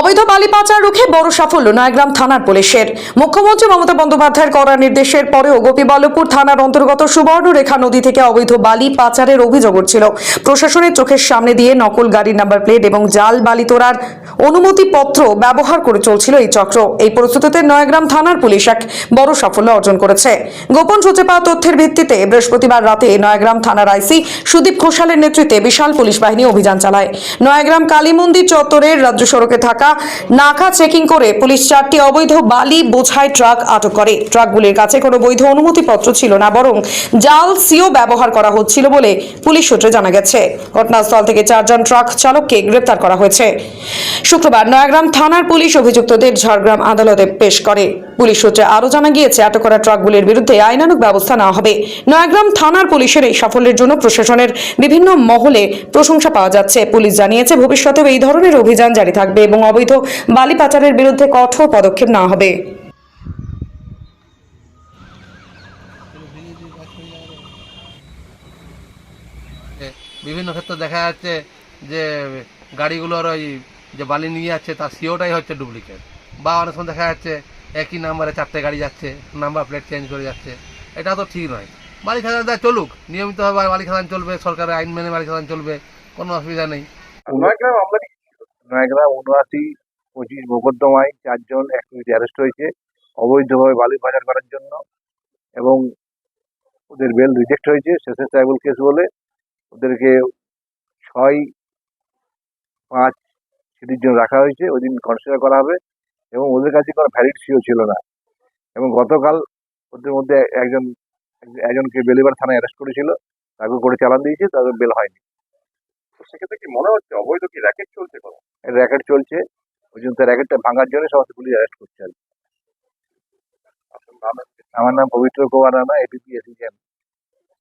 অবৈধ বালি পাচার রুখে বড় সাফল্য নয়গ্রাম থানার পুলিশের। মুখ্যমন্ত্রী মমতা বন্দ্যোপাধ্যায়ের করা নির্দেশের পরেও গোপীবল্লভপুর থানার অন্তর্গত সুবর্ণরেখা নদী থেকে অবৈধ বালি পাচারের অভিযোগ উঠছিল। প্রশাসনের চোখের সামনে দিয়ে নকল গাড়ির নাম্বার প্লেট এবং জাল বালি তোলার অনুমতিপত্র ব্যবহার করে চলছিল এই চক্র। এই পরিস্থিতিতে নয়গ্রাম থানার পুলিশ এক বড় সাফল্য অর্জন করেছে। গোপন সূত্রে পাওয়া তথ্যের ভিত্তিতে বৃহস্পতিবার রাতে নয়গ্রাম থানার আইসি সুদীপ ঘোষালের নেতৃত্বে বিশাল পুলিশ বাহিনী অভিযান চালায়। নয়গ্রাম কালী মন্দির চত্বরের রাজ্য সড়কে থাকা নাকা চেকিং করে পুলিশ চারটি অবৈধ বালি বোঝাই ট্রাক আটক করে। ট্রাকগুলির কাছে কোনো বৈধ অনুমতিপত্র ছিল না, বরং জাল সিও ব্যবহার করা হচ্ছিল বলে পুলিশ সূত্রে জানা গেছে। ঘটনাস্থল থেকে চারজন ট্রাক চালককে গ্রেপ্তার করা হয়েছে। শুক্রবার নয়াগ্রাম থানার পুলিশ অভিযুক্তদের ঝাড়গ্রাম আদালতে পেশ করে। পুলিশ সূত্রে আরও জানা গিয়েছে, আটক করা ট্রাকগুলির বিরুদ্ধে আইনানুগ ব্যবস্থা নেওয়া হবে। নয়াগ্রাম থানার পুলিশের এই সাফল্যের জন্য প্রশাসনের বিভিন্ন মহলে প্রশংসা পাওয়া যাচ্ছে। পুলিশ জানিয়েছে, ভবিষ্যতেও এই ধরনের অভিযান জারি থাকবে এবং অবৈধ বালি পাচারের বিরুদ্ধে কঠোর পদক্ষেপ নেওয়া হবে। বিভিন্ন ক্ষেত্রে দেখা যাচ্ছে যে গাড়িগুলোর ওই যে বালি নিয়ে যাচ্ছে তার সিওটাই হচ্ছে ডুপ্লিকেট। বা অনেক সময় দেখা যাচ্ছে একই নাম্বারে চারটে গাড়ি যাচ্ছে নাম্বার প্লেট চেঞ্জ করে যাচ্ছে। এটা তো ঠিক নয়। বালি খাদান দেয় চলুক নিয়মিতভাবে বালি খাদান চলবে সরকারের আইন মেনে বালি খাদান চলবে কোনো অসুবিধা নেই। নয়গ্রাম উনআশি, পঁচিশ মোকদ্দমায় চারজন অ্যাক্টিভিটি অ্যারেস্ট হয়েছে। অবৈধভাবে বালি পাচার করার জন্য এবং ওদের বেল রিজেক্ট হয়েছে, শেষের ট্রাইবল কেস বলে। ওদেরকে ছয়, পাঁচ সিটির জন্য রাখা হয়েছে, ওই দিন কনসিডার করা হবে এবং ওদের কাছে কোনো ভ্যালিড সিও ছিল না। এবং গতকাল ওদের মধ্যে একজন, একজনকে বেলিবার থানায় অ্যারেস্ট করেছিল, তাকে করে চালান দিয়েছে, তাদের বেল হয়নি। তো সেক্ষেত্রে কি মনে হচ্ছে অবৈধ কি র্যাকেট চলছে কোনো? র্যাকেট চলছে। ওই জন্য র্যাকেটটা ভাঙার জন্য সমস্ত পুলিশ অ্যারেস্ট করছে আর। আমার নাম পবিত্র কুমার রানা এবিপি এসিজিএম